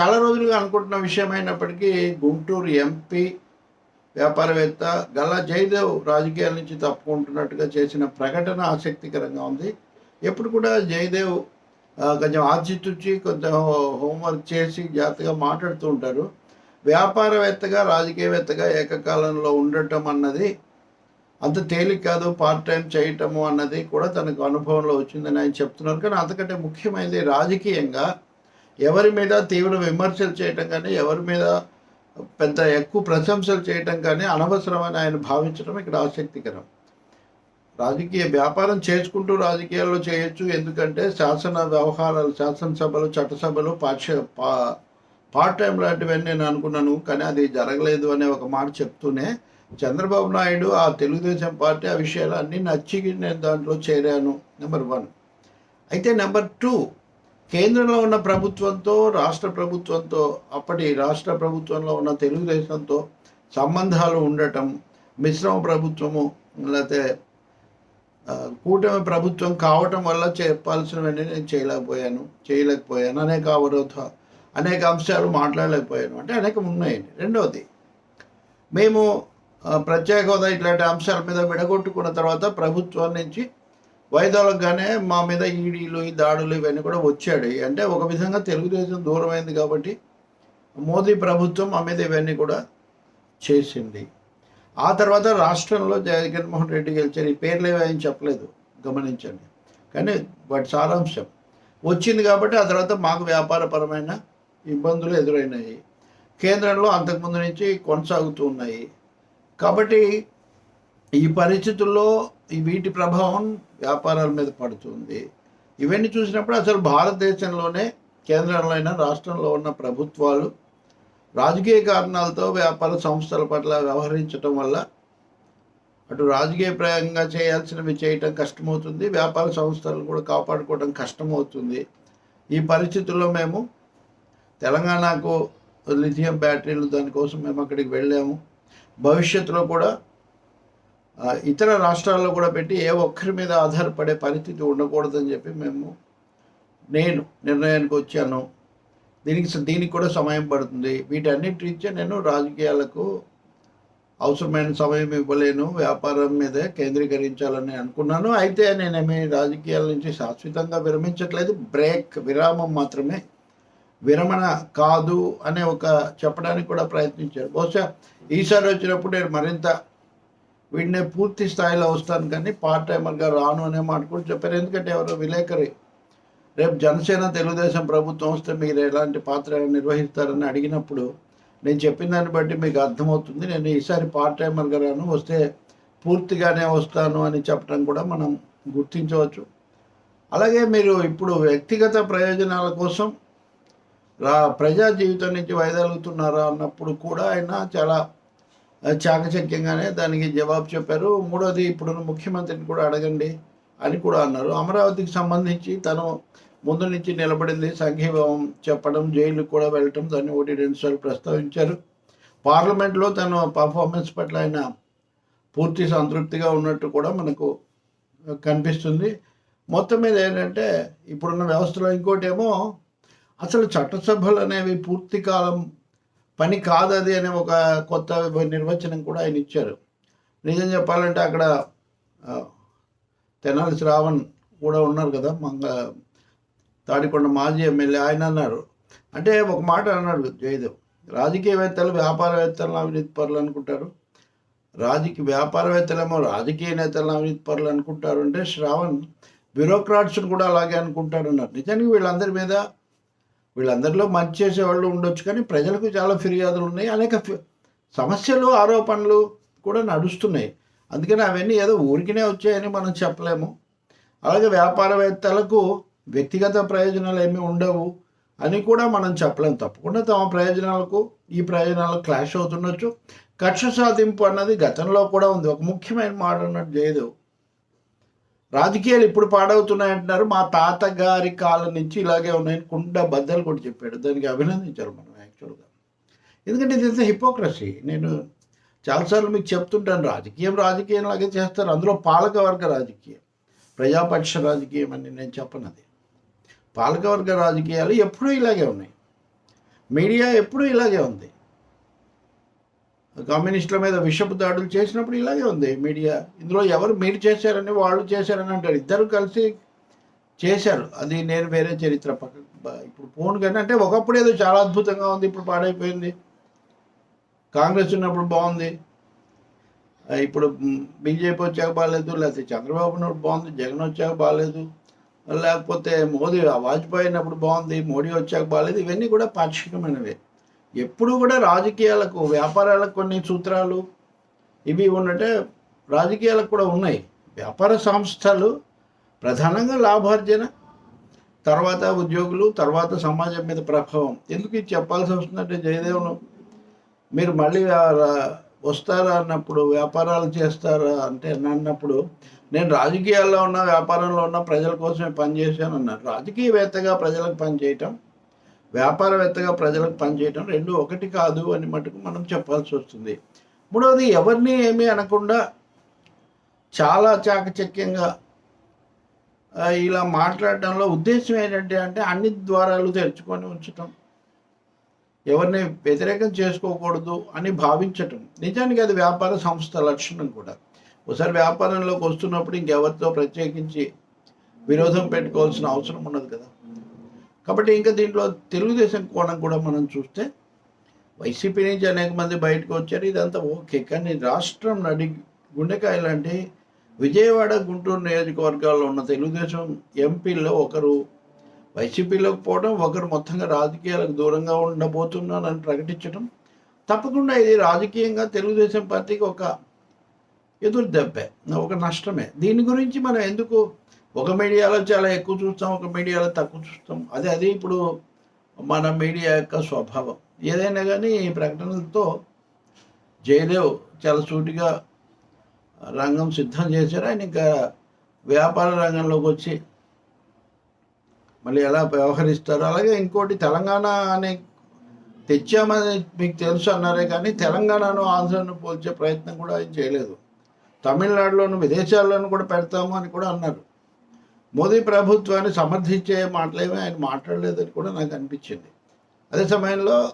చాలా రోజులుగా అనుకుంటున్న విషయం అయినప్పటికీ గుంటూరు ఎంపీ వ్యాపారవేత్త గల్లా జయదేవ్ రాజకీయాల నుంచి తప్పుకుంటున్నట్టుగా చేసిన ప్రకటన ఆసక్తికరంగా ఉంది. ఎప్పుడు కూడా జయదేవ్ కొంచెం ఆచితూచి కొంచెం హోంవర్క్ చేసి జాగ్రత్తగా మాట్లాడుతూ ఉంటారు. వ్యాపారవేత్తగా రాజకీయవేత్తగా ఏకకాలంలో ఉండటం అన్నది అంత తేలిక కాదు పార్ట్ టైం చేయటము అన్నది కూడా తనకు అనుభవంలో వచ్చిందని ఆయన చెప్తున్నారు. కానీ అంతకంటే ముఖ్యమైనది రాజకీయంగా ఎవరి మీద తీవ్ర విమర్శలు చేయటం కానీ ఎవరి మీద పెద్ద ఎక్కువ ప్రశంసలు చేయటం కానీ అనవసరమని ఆయన భావించడం ఇక్కడ ఆసక్తికరం. రాజకీయ వ్యాపారం చేసుకుంటూ రాజకీయాల్లో చేయొచ్చు. ఎందుకంటే శాసన వ్యవహారాలు శాసనసభలు చట్టసభలు పాఠ పా పార్ట్ టైం లాంటివన్నీ నేను అనుకున్నాను. కానీ అది జరగలేదు అనే ఒక మాట చెప్తూనే చంద్రబాబు నాయుడు ఆ తెలుగుదేశం పార్టీ ఆ విషయాలు అన్నీ నచ్చి నేను దాంట్లో చేరాను నెంబర్ వన్ అయితే నెంబర్ టూ కేంద్రంలో ఉన్న ప్రభుత్వంతో రాష్ట్ర ప్రభుత్వంతో అప్పటి రాష్ట్ర ప్రభుత్వంలో ఉన్న తెలుగుదేశంతో సంబంధాలు ఉండటం మిశ్రమ ప్రభుత్వము లేకపోతే కూటమి ప్రభుత్వం కావటం వల్ల చెప్పాల్సినవన్నీ నేను చేయలేకపోయాను చేయలేకపోయాను. అనేక అవరోధ అనేక అంశాలు మాట్లాడలేకపోయాను. అంటే అనేక ఉన్నాయండి. రెండవది మేము ప్రత్యేక హోదా ఇట్లాంటి అంశాల మీద విడగొట్టుకున్న తర్వాత ప్రభుత్వం నుంచి వైదొలగానే మా మీద ఈడీలు ఈ దాడులు ఇవన్నీ కూడా వచ్చాడు అంటే ఒక విధంగా తెలుగుదేశం దూరమైంది కాబట్టి మోదీ ప్రభుత్వం మా మీద ఇవన్నీ కూడా చేసింది. ఆ తర్వాత రాష్ట్రంలో జగన్మోహన్ రెడ్డి గెలిచారు. ఈ పేర్లు ఏమని చెప్పలేదు. గమనించండి. కానీ వాటి సారాంశం. వచ్చింది కాబట్టి ఆ తర్వాత మాకు వ్యాపారపరమైన ఇబ్బందులు ఎదురైనాయి. కేంద్రంలో అంతకుముందు నుంచి కొనసాగుతూ ఉన్నాయి. కాబట్టి ఈ పరిస్థితుల్లో ఈ వీటి ప్రభావం వ్యాపారాల మీద పడుతుంది. ఇవన్నీ చూసినప్పుడు అసలు భారతదేశంలోనే కేంద్రంలో అయినా రాష్ట్రంలో ఉన్న ప్రభుత్వాలు రాజకీయ కారణాలతో వ్యాపార సంస్థల పట్ల వ్యవహరించడం వల్ల అటు రాజకీయప్రాయంగా చేయాల్సినవి చేయటం కష్టమవుతుంది. వ్యాపార సంస్థలను కూడా కాపాడుకోవడం కష్టమవుతుంది. ఈ పరిస్థితుల్లో మేము తెలంగాణకు లిథియం బ్యాటరీలు దానికోసం మేము అక్కడికి వెళ్ళాము. భవిష్యత్తులో కూడా ఇతర రాష్ట్రాల్లో కూడా పెట్టి ఏ ఒక్కరి మీద ఆధారపడే పరిస్థితి ఉండకూడదని చెప్పి మేము నేను నిర్ణయానికి వచ్చాను. దీనికి దీనికి కూడా సమయం పడుతుంది. వీటన్నిటి రీత్యా నేను రాజకీయాలకు అవసరమైన సమయం ఇవ్వలేను. వ్యాపారం మీదే కేంద్రీకరించాలని అనుకున్నాను. అయితే నేనేమి రాజకీయాల నుంచి శాశ్వతంగా విరమించట్లేదు. బ్రేక్ విరామం మాత్రమే. విరమణ కాదు అనే ఒక చెప్పడానికి కూడా ప్రయత్నించారు. బహుశా ఈసారి వచ్చినప్పుడు నేను మరింత వీడినే పూర్తి స్థాయిలో వస్తాను కానీ పార్ట్ టైమర్గా రాను అనే మాట కూడా చెప్పారు. ఎందుకంటే ఎవరో విలేకరి. రేపు జనసేన తెలుగుదేశం ప్రభుత్వం వస్తే మీరు ఎలాంటి పాత్ర నిర్వహిస్తారని అడిగినప్పుడు నేను చెప్పిన దాన్ని బట్టి మీకు అర్థమవుతుంది. నేను ఈసారి పార్ట్ టైమర్గా రాను వస్తే పూర్తిగానే వస్తాను అని చెప్పడం కూడా మనం గుర్తించవచ్చు. అలాగే మీరు ఇప్పుడు వ్యక్తిగత ప్రయోజనాల కోసం రా ప్రజా జీవితం నుంచి వైదొలుగుతున్నారా అన్నప్పుడు కూడా ఆయన చాలా చాకచక్యంగానే దానికి జవాబు చెప్పారు. మూడోది ఇప్పుడున్న ముఖ్యమంత్రిని కూడా అడగండి అని కూడా అన్నారు. అమరావతికి సంబంధించి తను ముందు నుంచి నిలబడింది. సంఘీభావం చెప్పడం జైలుకు కూడా వెళ్ళటం దాన్ని ఒకటి రెండుసార్లు ప్రస్తావించారు. పార్లమెంట్లో తన పర్ఫార్మెన్స్ పట్ల ఆయన పూర్తి సంతృప్తిగా ఉన్నట్టు కూడా మనకు కనిపిస్తుంది. మొత్తం మీద ఏంటంటే ఇప్పుడున్న వ్యవస్థలో ఇంకోటేమో అసలు చట్టసభలు అనేవి పూర్తి కాలం పని కాదు అది అనే ఒక కొత్త నిర్వచనం కూడా ఆయన ఇచ్చారు. నిజం చెప్పాలంటే అక్కడ తెనాలి శ్రావణ్ కూడా ఉన్నారు కదా మంగ తాడికొండ మాజీ ఎమ్మెల్యే ఆయన అన్నారు. అంటే ఒక మాట అన్నాడు జయదేవ్ రాజకీయవేత్తలు వ్యాపారవేత్తలను అవినీతి పరులు అనుకుంటారు. రాజకీయ వ్యాపారవేత్తలేమో రాజకీయ నేతలను అవినీతి పరులు అనుకుంటారు అంటే శ్రావణ్ బ్యూరోక్రాట్స్ని కూడా అలాగే అనుకుంటారు అన్నారు నిజానికి వీళ్ళందరి మీద వీళ్ళందరిలో మంచి చేసే వాళ్ళు ఉండొచ్చు కానీ ప్రజలకు చాలా ఫిర్యాదులు ఉన్నాయి. అనేక సమస్యలు ఆరోపణలు కూడా నడుస్తున్నాయి. అందుకని అవన్నీ ఏదో ఊరికినే వచ్చాయని మనం చెప్పలేము. అలాగే వ్యాపారవేత్తలకు వ్యక్తిగత ప్రయోజనాలు ఏమీ ఉండవు అని కూడా మనం చెప్పలేము. తప్పకుండా తమ ప్రయోజనాలకు ఈ ప్రయోజనాలు క్లాష్ అవుతుండొచ్చు. కక్ష సాధింపు అన్నది గతంలో కూడా ఉంది. ఒక ముఖ్యమైన మాట అన్నట్టు జయదేవ్ రాజకీయాలు ఇప్పుడు పాడవుతున్నాయి అంటున్నారు. మా తాతగారి కాలం నుంచి ఇలాగే ఉన్నాయని కుండ బద్దలు కూడా చెప్పాడు. దానికి అభినందించారు మనం యాక్చువల్గా. ఎందుకంటే ఇది హిపోక్రసీ. నేను చాలాసార్లు మీకు చెప్తుంటాను రాజకీయం రాజకీయం లాగే చేస్తారు. అందులో పాలకవర్గ రాజకీయం ప్రజాపక్ష రాజకీయం అని నేను చెప్పనది. పాలకవర్గ రాజకీయాలు ఎప్పుడూ ఇలాగే ఉన్నాయి. మీడియా ఎప్పుడూ ఇలాగే ఉంది. కమ్యూనిస్టుల మీద విషపు దాడులు చేసినప్పుడు ఇలాగే ఉంది. మీడియా ఇందులో ఎవరు మీరు చేశారని వాళ్ళు చేశారని అంటారు. ఇద్దరు కలిసి చేశారు. అది నేను వేరే చరిత్ర పక్క ఇప్పుడు ఫోన్ కానీ అంటే ఒకప్పుడు ఏదో చాలా అద్భుతంగా ఉంది ఇప్పుడు పాడైపోయింది. కాంగ్రెస్ ఉన్నప్పుడు బాగుంది. ఇప్పుడు బీజేపీ వచ్చాక బాగాలేదు లేకపోతే చంద్రబాబు ఉన్నప్పుడు బాగుంది జగన్ వచ్చాక బాగాలేదు లేకపోతే మోదీ వాజ్పేయి అయినప్పుడు బాగుంది మోడీ వచ్చాక బాగాలేదు ఇవన్నీ కూడా పాక్షికమైనవే. ఎప్పుడు కూడా రాజకీయాలకు వ్యాపారాలకు కొన్ని సూత్రాలు ఇవి ఉన్నట్టే రాజకీయాలకు కూడా ఉన్నాయి. వ్యాపార సంస్థలు ప్రధానంగా లాభార్జన తర్వాత ఉద్యోగులు తర్వాత సమాజం మీద ప్రభావం. ఎందుకు ఇది చెప్పాల్సి వస్తుందంటే జయదేవును మీరు మళ్ళీ వస్తారా అన్నప్పుడు వ్యాపారాలు చేస్తారా అంటే అన్నప్పుడు నేను రాజకీయాల్లో ఉన్న వ్యాపారంలో ఉన్న ప్రజల కోసమే పనిచేశాను అన్నారు రాజకీయవేత్తగా ప్రజలకు పనిచేయటం వ్యాపారవేత్తగా ప్రజలకు పనిచేయటం రెండు ఒకటి కాదు అని మటుకు మనం చెప్పాల్సి వస్తుంది. మూడవది ఎవరిని ఏమీ అనకుండా చాలా చాకచక్యంగా ఇలా మాట్లాడడంలో ఉద్దేశం ఏంటంటే అంటే అన్ని ద్వారాలు తెరుచుకొని ఉంచటం. ఎవరిని వ్యతిరేకం చేసుకోకూడదు అని భావించటం. నిజానికి అది వ్యాపార సంస్థ లక్షణం కూడా. ఒకసారి వ్యాపారంలోకి వస్తున్నప్పుడు ఇంకెవరితో ప్రత్యేకించి విరోధం పెట్టుకోవాల్సిన అవసరం ఉండదు కదా. కాబట్టి ఇంకా దీంట్లో తెలుగుదేశం కోణం కూడా మనం చూస్తే వైసీపీ నుంచి అనేక మంది బయటకు వచ్చారు. ఇదంతా ఓకే. కానీ రాష్ట్రం నడి గుండెకాయ లాంటి విజయవాడ గుంటూరు నియోజకవర్గాల్లో ఉన్న తెలుగుదేశం ఎంపీల్లో ఒకరు వైసీపీలోకి పోవడం ఒకరు మొత్తంగా రాజకీయాలకు దూరంగా ఉండబోతున్నానని ప్రకటించడం. తప్పకుండా ఇది రాజకీయంగా తెలుగుదేశం పార్టీకి ఒక ఎదురు దెబ్బే ఒక నష్టమే. దీని గురించి మనం ఎందుకు ఒక మీడియాలో చాలా ఎక్కువ చూస్తాం ఒక మీడియాలో తక్కువ చూస్తాం. అదే అది ఇప్పుడు మన మీడియా యొక్క స్వభావం. ఏదైనా కానీ ఈ ప్రకటనలతో జయదేవ్ చాలా సూటిగా రంగం సిద్ధం చేశారు. ఆయన ఇంకా వ్యాపార రంగంలోకి వచ్చి మళ్ళీ ఎలా వ్యవహరిస్తారు అలాగే ఇంకోటి తెలంగాణ అనే తెచ్చామని మీకు తెలుసు అన్నారే కానీ తెలంగాణను ఆంధ్రను పోల్చే ప్రయత్నం కూడా ఆయన చేయలేదు. తమిళనాడులోను విదేశాల్లోనూ కూడా పెడతాము అని కూడా అన్నారు. మోదీ ప్రభుత్వాన్ని సమర్థించే మాటలేమీ ఆయన మాట్లాడలేదని కూడా నాకు అనిపించింది. అదే సమయంలో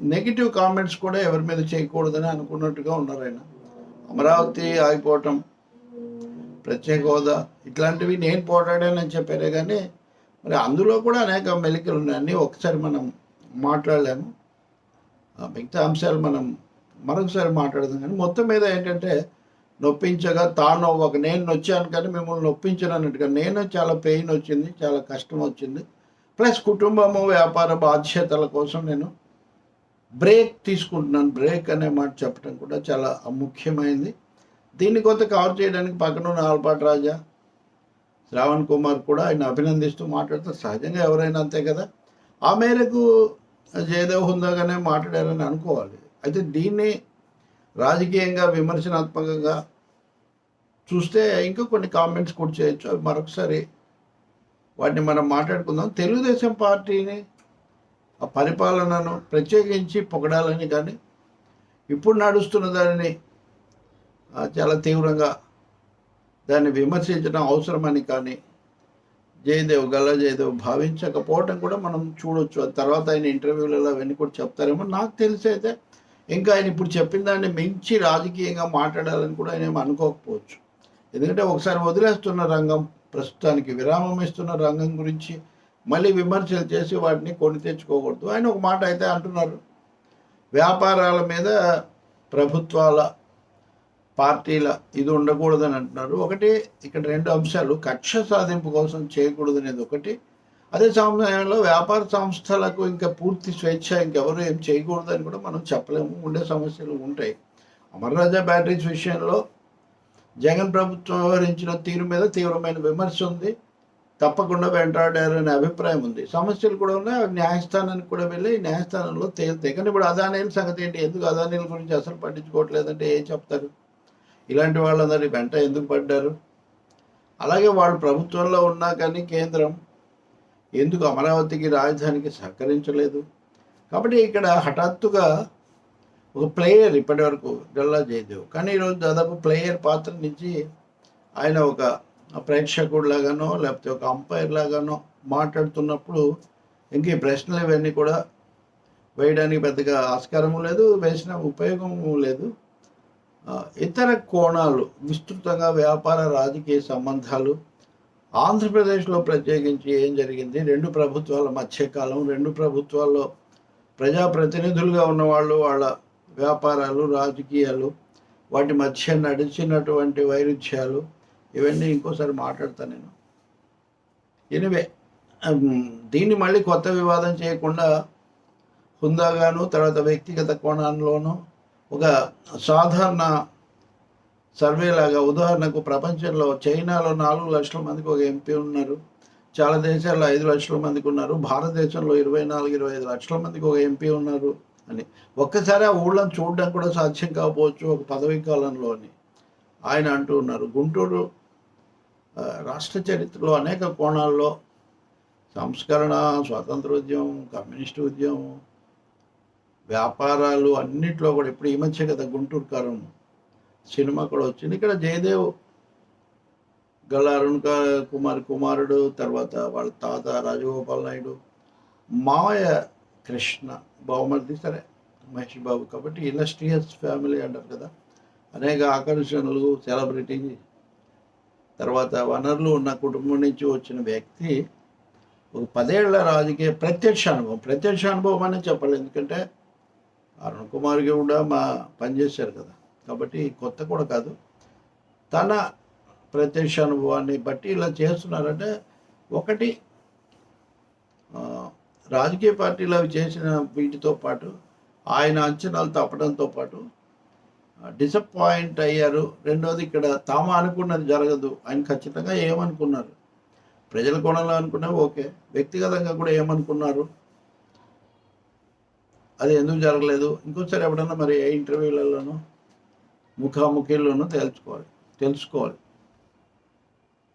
నెగిటివ్ కామెంట్స్ కూడా ఎవరి మీద చేయకూడదని అనుకున్నట్టుగా ఉన్నారు ఆయన. అమరావతి ఆగిపోవటం ప్రత్యేక హోదా ఇట్లాంటివి నేను పోరాడానని చెప్పారే కానీ మరి అందులో కూడా అనేక మెలికలు ఉన్నాయి. అన్నీ ఒకసారి మనం మాట్లాడలేము. ఆ మిగతా అంశాలు మనం మరొకసారి మాట్లాడదాం. కానీ మొత్తం మీద ఏంటంటే నొప్పించగా తాను ఒక నేను నొచ్చాను కానీ మిమ్మల్ని నొప్పించను అన్నట్టుగా. నేను చాలా పెయిన్ వచ్చింది చాలా కష్టం వచ్చింది. ప్లస్ కుటుంబము వ్యాపార బాధ్యతల కోసం నేను బ్రేక్ తీసుకుంటున్నాను. బ్రేక్ అనే మాట చెప్పడం కూడా చాలా ముఖ్యమైనది దీన్ని కొంత కవర్ చేయడానికి పక్కన ఉన్న ఆల్పాటి రాజా శ్రావణ్ కుమార్ కూడా ఆయన అభినందిస్తూ మాట్లాడుతారు. సహజంగా ఎవరైనా అంతే కదా. ఆ మేరకు జయదేవ్ హుందాగానే మాట్లాడారని అనుకోవాలి. అయితే దీన్ని రాజకీయంగా విమర్శనాత్మకంగా చూస్తే ఇంకా కొన్ని కామెంట్స్ కూడా చేయొచ్చు. అవి మరొకసారి వాటిని మనం మాట్లాడుకుందాం. తెలుగుదేశం పార్టీని ఆ పరిపాలనను ప్రత్యేకించి పొగడాలని కానీ ఇప్పుడు నడుస్తున్న దానిని చాలా తీవ్రంగా దాన్ని విమర్శించడం అవసరమని కానీ జయదేవ్ గల్లా జయదేవ్ భావించకపోవటం కూడా మనం చూడొచ్చు. ఆ తర్వాత ఆయన ఇంటర్వ్యూలలో అవన్నీ కూడా చెప్తారేమో. నాకు తెలిసి అయితే ఇంకా ఆయన ఇప్పుడు చెప్పిన దాన్ని మించి రాజకీయంగా మాట్లాడాలని కూడా ఆయన ఏమి అనుకోకపోవచ్చు. ఎందుకంటే ఒకసారి వదిలేస్తున్న రంగం ప్రస్తుతానికి విరామం ఇస్తున్న రంగం గురించి మళ్ళీ విమర్శలు చేసి వాటిని కొని తెచ్చుకోకూడదు. ఆయన ఒక మాట అయితే అంటున్నారు. వ్యాపారాల మీద ప్రభుత్వాల పార్టీల ఇది ఉండకూడదని అంటున్నారు. ఒకటి ఇక్కడ రెండు అంశాలు కక్ష సాధింపు కోసం చేయకూడదు అనేది ఒకటి. అదే సమయంలో వ్యాపార సంస్థలకు ఇంకా పూర్తి స్వేచ్ఛ ఇంకెవరు ఏం చేయకూడదని కూడా మనం చెప్పలేము. ఉండే సమస్యలు ఉంటాయి. అమర్రాజా బ్యాటరీస్ విషయంలో జగన్ ప్రభుత్వం వ్యవహరించిన తీరు మీద తీవ్రమైన విమర్శ ఉంది. తప్పకుండా వెంటాడారనే అభిప్రాయం ఉంది. సమస్యలు కూడా ఉన్నాయి. అవి న్యాయస్థానానికి కూడా వెళ్ళి న్యాయస్థానంలో తేలుతాయి కానీ ఇప్పుడు అదానీల సంగతి ఏంటి? ఎందుకు అదానీల గురించి అసలు పట్టించుకోవట్లేదంటే ఏం చెప్తారు? ఇలాంటి వాళ్ళందరి వెంట ఎందుకు పడ్డారు? అలాగే వాళ్ళు ప్రభుత్వంలో ఉన్నా కానీ కేంద్రం ఎందుకు అమరావతికి రాజధానికి సహకరించలేదు? కాబట్టి ఇక్కడ హఠాత్తుగా ఒక ప్లేయర్ ఇప్పటి వరకు గల్లా జయదేవ్. కానీ ఈరోజు దాదాపు ప్లేయర్ పాత్ర నుంచి ఆయన ఒక ప్రేక్షకుడు లాగానో లేకపోతే ఒక అంపైర్ లాగానో మాట్లాడుతున్నప్పుడు ఇంక ఈ ప్రశ్నలు ఇవన్నీ కూడా వేయడానికి పెద్దగా ఆస్కారము లేదు వేసిన ఉపయోగము లేదు. ఇతర కోణాలు విస్తృతంగా వ్యాపార రాజకీయ సంబంధాలు ఆంధ్రప్రదేశ్లో ప్రత్యేకించి ఏం జరిగింది? రెండు ప్రభుత్వాల మధ్యకాలం రెండు ప్రభుత్వాల్లో ప్రజాప్రతినిధులుగా ఉన్నవాళ్ళు వాళ్ళ వ్యాపారాలు రాజకీయాలు వాటి మధ్య నడిచినటువంటి వైరుధ్యాలు ఇవన్నీ ఇంకోసారి మాట్లాడతాను నేను. ఎనివే దీన్ని మళ్ళీ కొత్త వివాదం చేయకుండా హుందాగాను తర్వాత వ్యక్తిగత కోణంలోనూ ఒక సాధారణ సర్వే లాగా ఉదాహరణకు ప్రపంచంలో చైనాలో నాలుగు లక్షల మందికి ఒక ఎంపీ ఉన్నారు. చాలా దేశాల్లో ఐదు లక్షల మందికి ఉన్నారు. భారతదేశంలో ఇరవై నాలుగు ఇరవై ఐదు లక్షల మందికి ఒక ఎంపీ ఉన్నారు అని. ఒక్కసారి ఆ ఊళ్ళని చూడడం కూడా సాధ్యం కాకపోవచ్చు ఒక పదవీ కాలంలో అని ఆయన అంటూ ఉన్నారు. గుంటూరు రాష్ట్ర చరిత్రలో అనేక కోణాల్లో సంస్కరణ స్వాతంత్ర ఉద్యమం కమ్యూనిస్టు ఉద్యమం వ్యాపారాలు అన్నిట్లో కూడా ఇప్పుడు ఈ మధ్య కదా గుంటూరు కారం సినిమా కూడా వచ్చింది. ఇక్కడ జయదేవ్ గల్లా అరుణ్ కుమార్ కుమారుడు తర్వాత వాళ్ళ తాత రాజగోపాల్ నాయుడు మావయ్య కృష్ణ బావమరిది సరే మహేష్ బాబు కాబట్టి ఇండస్ట్రియస్ ఫ్యామిలీ అంటారు కదా. అనేక ఆకర్షణలు సెలబ్రిటీ తర్వాత వనరులు ఉన్న కుటుంబం నుంచి వచ్చిన వ్యక్తి ఒక పదేళ్ళ రాజకీయ ప్రత్యక్ష అనుభవం. ప్రత్యక్ష అనుభవం అని చెప్పాలి. ఎందుకంటే అరుణ్ కుమార్కి కూడా మా పనిచేశారు కదా. కాబట్టి కొత్త కూడా కాదు. తన ప్రత్యక్ష అనుభవాన్ని బట్టి ఇలా చేస్తున్నారంటే ఒకటి రాజకీయ పార్టీలు అవి చేసిన వీటితో పాటు ఆయన అంచనాలు తప్పడంతో పాటు డిసప్పాయింట్ అయ్యారు. రెండోది ఇక్కడ తాము అనుకున్నది జరగదు. ఆయన ఖచ్చితంగా ఏమనుకున్నారు? ప్రజల కోణంలో అనుకున్నా ఓకే. వ్యక్తిగతంగా కూడా ఏమనుకున్నారు? అది ఎందుకు జరగలేదు? ఇంకోసారి ఎప్పుడన్నా మరి ఏ ఇంటర్వ్యూలలోనూ ముఖాముఖిల్లోనూ తెలుసుకోవాలి తెలుసుకోవాలి.